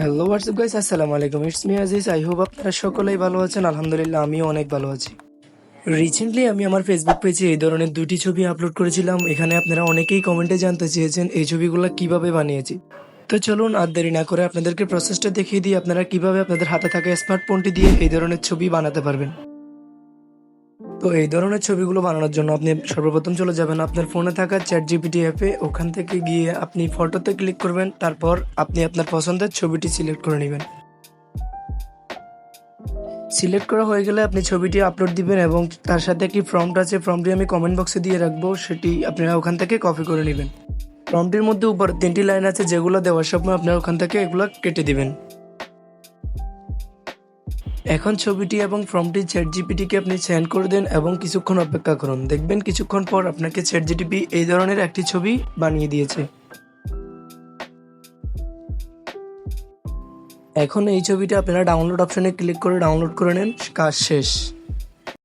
Hello WhatsApp guys আসসালামু আলাইকুম it's me Aziz I hope আপনারা সকলেই ভালো আছেন। আলহামদুলিল্লাহ, আমিও অনেক ভালো আছি। রিসেন্টলি আমি আমার ফেসবুক পেজে এই ধরনের দুটি ছবি আপলোড করেছিলাম। এখানে আপনারা অনেকেই কমেন্টে জানতে চেয়েছেন, এই ছবিগুলো কীভাবে বানিয়েছি। তো চলুন, আর দেরি না করে আপনাদেরকে প্রসেসটা দেখিয়ে দিই। আপনারা কীভাবে আপনাদের হাতে থাকা স্মার্টফোনটি দিয়ে এই ধরনের ছবি বানাতে পারবেন। তো এই ধরনের ছবিগুলো বানানোর জন্য আপনি সর্বপ্রথম চলে যাবেন আপনার ফোনে থাকা চ্যাট জিপিটি অ্যাপে, ওখান থেকে গিয়ে আপনি ফটোতে ক্লিক করবেন, তারপর আপনি আপনার পছন্দের ছবিটি সিলেক্ট করে নেবেন। সিলেক্ট করা হয়ে গেলে আপনি ছবিটি আপলোড দিবেন এবং তার সাথে একটি ফর্মটা আছে ফর্মটি আমি কমেন্ট বক্সে দিয়ে রাখব, সেটি আপনারা ওখান থেকে কপি করে নেবেন। ফর্মটির মধ্যে উপর তিনটি লাইন আছে যেগুলো দেওয়ার সময় আপনারা ওখান থেকে এগুলো কেটে দিবেন। এখন ছবিটি এবং ফর্মটি চ্যাট জিপিটিকে আপনি সেন্ড করে দেন এবং কিছুক্ষণ অপেক্ষা করুন। দেখবেন কিছুক্ষণ পর আপনাকে চ্যাট জিটিপি এই ধরনের একটি ছবি বানিয়ে দিয়েছে। এখন এই ছবিটা আপনারা ডাউনলোড অপশনে ক্লিক করে ডাউনলোড করে নেন। কাজ শেষ।